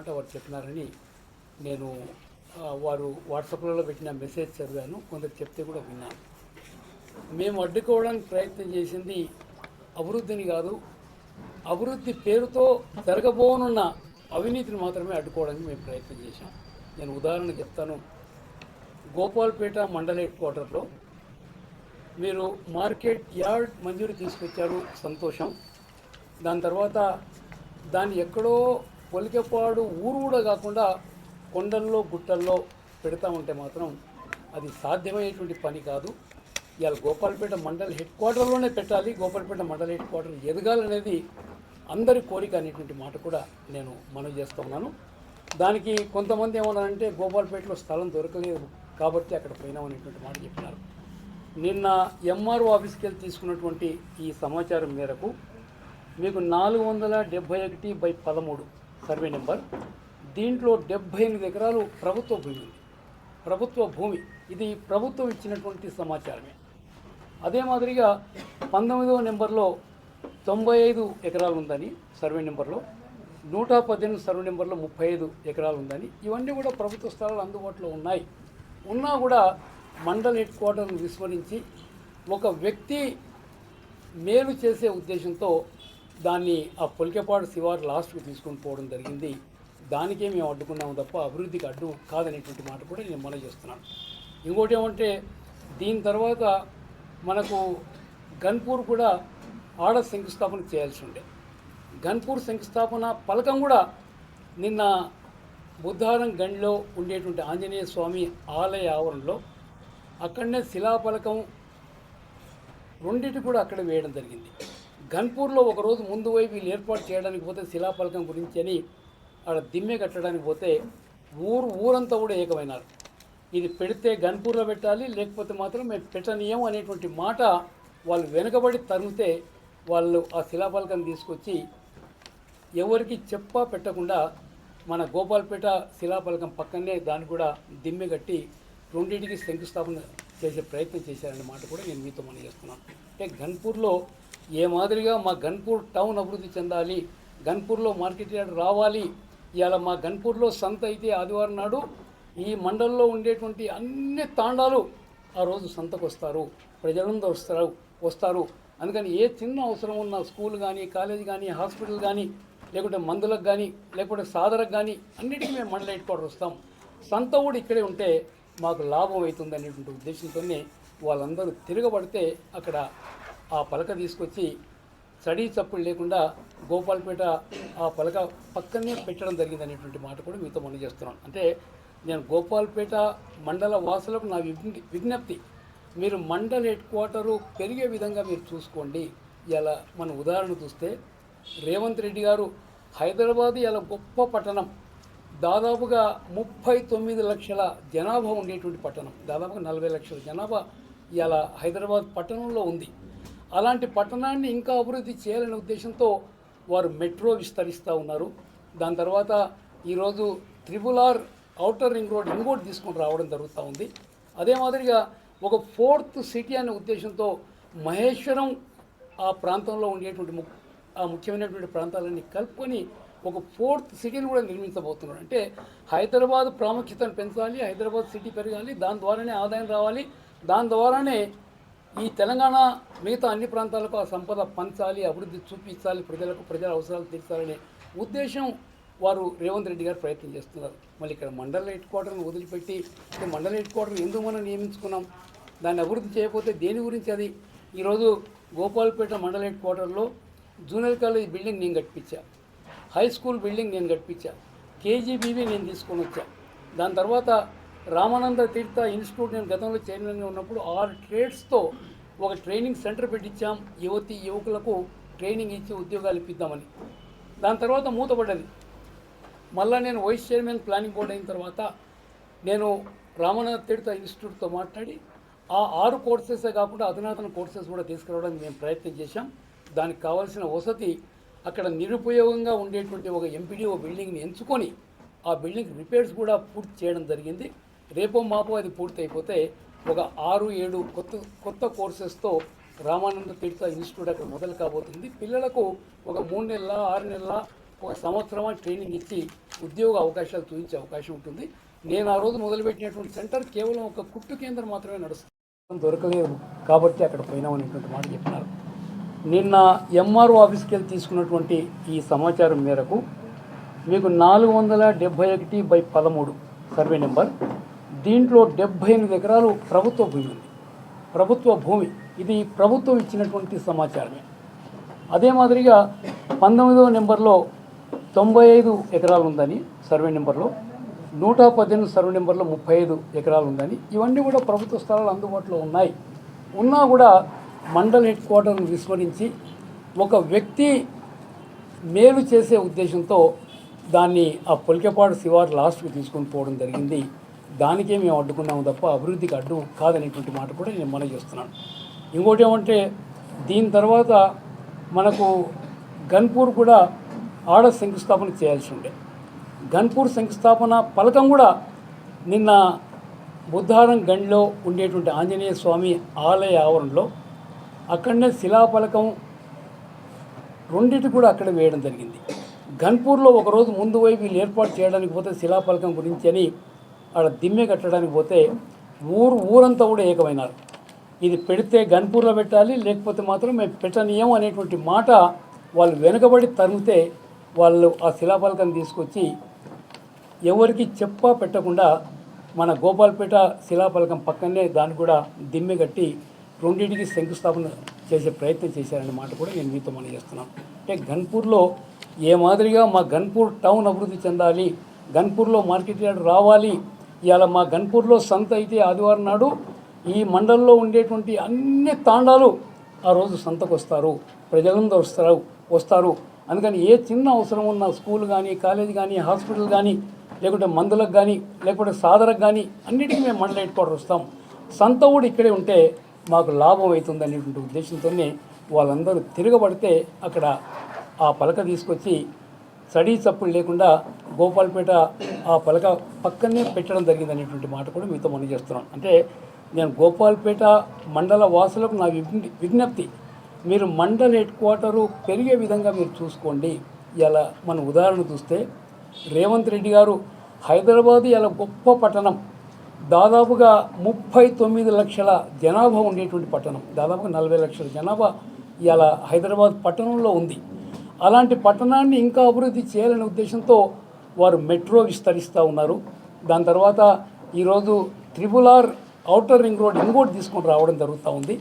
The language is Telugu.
మాట వారు చెప్పినారని నేను వారు వాట్సాప్లలో పెట్టిన మెసేజ్ చదివాను. కొందరు చెప్తే కూడా విన్నాను. మేము అడ్డుకోవడానికి ప్రయత్నం చేసింది అభివృద్ధిని కాదు అభివృద్ధి పేరుతో జరగబోనున్న అవినీతిని మాత్రమే అడ్డుకోవడానికి మేము ప్రయత్నం చేశాం. నేను ఉదాహరణ చెప్తాను. గోపాల్పేట మండల హెడ్ క్వార్టర్లో మీరు మార్కెట్ యార్డ్ మంజూరు తీసుకొచ్చారు సంతోషం. దాని తర్వాత దాన్ని ఎక్కడో పొలికెపాడు ఊరు కూడా కాకుండా కొండల్లో గుట్టల్లో పెడతా ఉంటే మాత్రం అది సాధ్యమయ్యేటువంటి పని కాదు. ఇవాళ గోపాల్పేట మండల హెడ్ క్వార్టర్లోనే పెట్టాలి. గోపాలపేట మండల హెడ్ క్వార్టర్ ఎదగాలనేది అందరి కోరిక అనేటువంటి మాట కూడా నేను మనవి చేస్తూ ఉన్నాను. దానికి కొంతమంది ఏమన్నారంటే గోపాల్పేటలో స్థలం దొరకలేదు కాబట్టి అక్కడ పోయినాం అనేటువంటి మాట చెప్పినారు. నిన్న ఎంఆర్ఓ ఆఫీస్కి వెళ్ళి తీసుకున్నటువంటి ఈ సమాచారం మేరకు మీకు నాలుగు వందల డెబ్భై ఒకటి బై పదమూడు సర్వే నెంబర్. దీంట్లో డెబ్భై ఎనిమిది ఎకరాలు ప్రభుత్వ భూమి ఉంది. ప్రభుత్వ భూమి. ఇది ప్రభుత్వం ఇచ్చినటువంటి సమాచారమే. అదే మాదిరిగా పంతొమ్మిదవ నెంబర్లో తొంభై ఐదు ఎకరాలు ఉందని సర్వే నెంబర్లో నూట పద్దెనిమిది సర్వే నెంబర్లో ముప్పై ఐదు ఎకరాలు ఉందని ఇవన్నీ కూడా ప్రభుత్వ స్థలాలు అందుబాటులో ఉన్నాయి. ఉన్నా కూడా మండల్ హెడ్ క్వార్టర్ను విస్మరించి ఒక వ్యక్తి మేలు చేసే ఉద్దేశంతో దాన్ని ఆ పొలికెపాడు శివారు లాస్ట్కి తీసుకొని పోవడం జరిగింది. దానికే మేము అడ్డుకున్నాము తప్ప అభివృద్ధికి అడ్డు కాదనేటువంటి మాట కూడా నేను మనం చేస్తున్నాను. ఇంకోటి ఏమంటే దీని తర్వాత మనకు గన్పూర్ కూడా ఆడ శంకుస్థాపన చేయాల్సి ఉండే. గన్పూర్ శంకుస్థాపన పలకం కూడా నిన్న బుద్ధారం గండిలో ఉండేటువంటి ఆంజనేయ స్వామి ఆలయ ఆవరణలో అక్కడనే శిలాఫలకం రెండింటి కూడా అక్కడ వేయడం జరిగింది. గన్పూర్లో ఒకరోజు ముందు పోయి వీళ్ళు ఏర్పాటు చేయడానికి పోతే శిలాఫలకం గురించి అని అక్కడ దిమ్మె కట్టడానికి పోతే ఊరు ఊరంతా కూడా ఏకమైనారు. ఇది పెడితే గన్పూర్లో పెట్టాలి లేకపోతే మాత్రం మేము పెట్టనీయం అనేటువంటి మాట వాళ్ళు వెనుకబడి తరిమితే వాళ్ళు ఆ శిలాఫలకం తీసుకొచ్చి ఎవరికి చెప్పా పెట్టకుండా మన గోపాల్పేట శిలాఫలకం పక్కనే దాన్ని కూడా దిమ్మె కట్టి రెండింటికి శంకుస్థాపన చేసే ప్రయత్నం చేశారనే మాట కూడా నేను మీతో మనం చేస్తున్నాను అంటే గన్పూర్లో ఏ మాదిరిగా మా గన్పూర్ టౌన్ అభివృద్ధి చెందాలి గన్పూర్లో మార్కెట్ యార్డ్ రావాలి. ఇవాళ మా గన్పూర్లో సంత అయితే ఆదివారం నాడు ఈ మండలంలో ఉండేటువంటి అన్ని తాండాలు ఆ రోజు సంతకు వస్తారు. ప్రజలందరూ వస్తారు వస్తారు. అందుకని ఏ చిన్న అవసరం ఉన్న స్కూల్ కానీ కాలేజ్ కానీ హాస్పిటల్ కానీ లేకుంటే మందులకు కానీ లేకుంటే సాదరకు కానీ అన్నిటికీ మేము మండల హెడ్ క్వార్టర్ వస్తాం. సంత కూడా ఇక్కడే ఉంటే మాకు లాభం అవుతుంది అనేటువంటి ఉద్దేశంతోనే వాళ్ళందరూ తిరగబడితే అక్కడ ఆ పలక తీసుకొచ్చి చడీ చప్పుడు లేకుండా గోపాల్పేట ఆ పలక పక్కనే పెట్టడం జరిగింది అనేటువంటి మాట కూడా మీతో మనం చేస్తున్నాను అంటే నేను గోపాల్పేట మండల వాసులకు నా విజ్ఞప్తి మీరు మండల హెడ్ క్వార్టరు పెరిగే విధంగా మీరు చూసుకోండి. ఇలా మన ఉదాహరణ చూస్తే రేవంత్ రెడ్డి గారు హైదరాబాద్ ఇలా గొప్ప పట్టణం. దాదాపుగా ముప్పై తొమ్మిది లక్షల జనాభా ఉండేటువంటి పట్టణం. దాదాపుగా నలభై లక్షల జనాభా ఇలా హైదరాబాద్ పట్టణంలో ఉంది. అలాంటి పట్టణాన్ని ఇంకా అభివృద్ధి చేయాలనే ఉద్దేశంతో వారు మెట్రో విస్తరిస్తూ ఉన్నారు. దాని తర్వాత ఈరోజు triple R outer ring road ఇంకోటి తీసుకొని రావడం జరుగుతూ ఉంది. అదే మాదిరిగా ఒక ఫోర్త్ సిటీ అనే ఉద్దేశంతో మహేశ్వరం ఆ ప్రాంతంలో ఉండేటువంటి ము ఆ ముఖ్యమైనటువంటి ప్రాంతాలన్నీ కలుపుకొని ఒక ఫోర్త్ సిటీని కూడా నిర్మించబోతున్నారు. అంటే హైదరాబాద్ ప్రాముఖ్యతను పెంచాలి హైదరాబాద్ సిటీ పెరగాలి దాని ద్వారానే ఆదాయం రావాలి దాని ద్వారానే ఈ తెలంగాణ మిగతా అన్ని ప్రాంతాలకు ఆ సంపద పంచాలి అభివృద్ధి చూపించాలి ప్రజలకు ప్రజల అవసరాలు తీర్చాలనే ఉద్దేశం వారు రేవంత్ రెడ్డి గారు ప్రయత్నం చేస్తున్నారు. మళ్ళీ ఇక్కడ మండల హెడ్ క్వార్టర్ను వదిలిపెట్టి మండల హెడ్ క్వార్టర్ ఎందుకు మనం నియమించుకున్నాం? దాన్ని అభివృద్ధి చేయకపోతే దేని గురించి అది? ఈరోజు గోపాల్పేట మండల హెడ్ క్వార్టర్లో జూనియర్ కాలేజ్ బిల్డింగ్ నేను కట్టించా. హై స్కూల్ బిల్డింగ్ నేను కట్టించా. కేజీబీవీ నేను తీసుకొని వచ్చా. దాని తర్వాత రామానంద తీర్థ ఇన్స్టిట్యూట్ నేను గతంలో చైర్మన్గా ఉన్నప్పుడు ఆరు ట్రేడ్స్తో ఒక ట్రైనింగ్ సెంటర్ పెట్టించాం యువతి యువకులకు ట్రైనింగ్ ఇచ్చి ఉద్యోగాలు ఇప్పిద్దామని. దాని తర్వాత మూతపడ్డది. మళ్ళీ నేను వైస్ చైర్మన్ ప్లానింగ్ బోర్డ్ అయిన తర్వాత నేను రామానంద తీర్థ ఇన్స్టిట్యూట్తో మాట్లాడి ఆ ఆరు కోర్సెసే కాకుండా అధునాతన కోర్సెస్ కూడా తీసుకురావడానికి మేము ప్రయత్నం చేశాం. దానికి కావాల్సిన వసతి అక్కడ నిరుపయోగంగా ఉండేటువంటి ఒక ఎంపీడీఓ బిల్డింగ్ని ఎంచుకొని ఆ బిల్డింగ్ రిపేర్స్ కూడా పూర్తి చేయడం జరిగింది. రేపో మాపో అది పూర్తయిపోతే ఒక ఆరు ఏడు కొత్త కొత్త కోర్సెస్తో రామానంద తీర్థ ఇన్స్టిట్యూట్ అక్కడ మొదలు కాబోతుంది. పిల్లలకు ఒక మూడు నెలల ఆరు నెలల ఒక సంవత్సరం ట్రైనింగ్ ఇచ్చి ఉద్యోగ అవకాశాలు చూపించే అవకాశం ఉంటుంది. నేను ఆ రోజు మొదలుపెట్టినటువంటి సెంటర్ కేవలం ఒక కుట్టు కేంద్రం మాత్రమే నడుస్తుంది. దొరకలేదు కాబట్టి అక్కడ పోయినామనేటువంటి మాట చెప్పినారు. నిన్న ఎంఆర్ఓ ఆఫీస్కి వెళ్ళి తీసుకున్నటువంటి ఈ సమాచారం మేరకు మీకు నాలుగు వందల డెబ్భై ఒకటి బై పదమూడు సర్వే నెంబర్ దీంట్లో డెబ్భై ఎనిమిది ఎకరాలు ప్రభుత్వ భూమి ఉంది. ప్రభుత్వ భూమి. ఇది ప్రభుత్వం ఇచ్చినటువంటి సమాచారమే. అదే మాదిరిగా పంతొమ్మిదవ నెంబర్లో తొంభై ఐదు ఎకరాలు ఉందని సర్వే నెంబర్లో నూట పద్దెనిమిది సర్వే నెంబర్లో ముప్పై ఐదు ఎకరాలు ఉందని ఇవన్నీ కూడా ప్రభుత్వ స్థలాలు అందుబాటులో ఉన్నాయి. ఉన్నా కూడా మండల్ హెడ్ క్వార్టర్ను విస్మరించి ఒక వ్యక్తి మేలు చేసే ఉద్దేశంతో దాన్ని ఆ పొలికేపాడు శివారు లాస్ట్కి తీసుకొని పోవడం జరిగింది. దానికే మేము అడ్డుకున్నాము తప్ప అభివృద్ధికి అడ్డు కాదనేటువంటి మాట కూడా నేను మనం చేస్తున్నాను. ఇంకోటి ఏమంటే దీని తర్వాత మనకు గన్పూర్ కూడా ఆడ శంకుస్థాపన చేయాల్సి ఉండే. గన్పూర్ శంకుస్థాపన పలకం కూడా నిన్న బుద్ధారం గండిలో ఉండేటువంటి ఆంజనేయ స్వామి ఆలయ ఆవరణలో అక్కడనే శిలాఫలకం రెండింటి కూడా అక్కడ వేయడం జరిగింది. గన్పూర్లో ఒకరోజు ముందు వైపు వీళ్ళు ఏర్పాటు చేయడానికి పోతే శిలాఫలకం గురించి అని ఆడ దిమ్మె కట్టడానికి పోతే ఊరు ఊరంతా కూడా ఏకమైనారు. ఇది పెడితే గన్పూర్లో పెట్టాలి లేకపోతే మాత్రం మేము పెట్టనీయం అనేటువంటి మాట వాళ్ళు వెనుకబడి తరిమితే వాళ్ళు ఆ శిలాఫలకం తీసుకొచ్చి ఎవరికి చెప్పా పెట్టకుండా మన గోపాల్పేట శిలాఫలకం పక్కనే దాన్ని కూడా దిమ్మె కట్టి రెండింటికి శంకుస్థాపన చేసే ప్రయత్నం చేశారనే మాట కూడా నేను మీతో మనం చేస్తున్నాను అంటే గన్పూర్లో ఏ మాదిరిగా మా గన్పూర్ టౌన్ అభివృద్ధి చెందాలి గన్పూర్లో మార్కెట్ యార్డ్ రావాలి ఇవాళ మా గన్పూర్లో సంత అయితే ఆదివారం నాడు ఈ మండలంలో ఉండేటువంటి అన్ని తాండాలు ఆ రోజు సంతకు వస్తారు ప్రజలందరూ వస్తారు వస్తారు. అందుకని ఏ చిన్న అవసరం ఉన్న స్కూల్ కానీ కాలేజ్ కానీ హాస్పిటల్ కానీ లేకుంటే మందులకు కానీ లేకుంటే సాదరకు కానీ అన్నిటికీ మేము మండల హెడ్ క్వార్టర్ వస్తాం. సంత కూడా ఇక్కడే ఉంటే మాకు లాభం అవుతుంది అనేటువంటి ఉద్దేశంతోనే వాళ్ళందరూ తిరగబడితే అక్కడ ఆ పలక తీసుకొచ్చి సడీ చప్పుడు లేకుండా గోపాల్పేట ఆ పలక పక్కనే పెట్టడం జరిగింది అనేటువంటి మాట కూడా మీతో మనం చేస్తున్నాం. అంటే నేను గోపాల్పేట మండల వాసులకు నా విజ్ఞప్తి మీరు మండల హెడ్ క్వార్టరు పెరిగే విధంగా మీరు చూసుకోండి. ఇలా మన ఉదాహరణ చూస్తే రేవంత్ రెడ్డి గారు హైదరాబాద్ ఇలా గొప్ప పట్టణం. దాదాపుగా ముప్పై తొమ్మిది లక్షల జనాభా ఉండేటువంటి పట్టణం. దాదాపుగా నలభై లక్షల జనాభా ఇలా హైదరాబాద్ పట్టణంలో ఉంది. అలాంటి పట్టణాన్ని ఇంకా అభివృద్ధి చేయాలనే ఉద్దేశంతో వారు మెట్రో విస్తరిస్తూ ఉన్నారు. దాని తర్వాత ఈరోజు triple R outer ring road ఇంకోటి తీసుకొని రావడం జరుగుతూ ఉంది.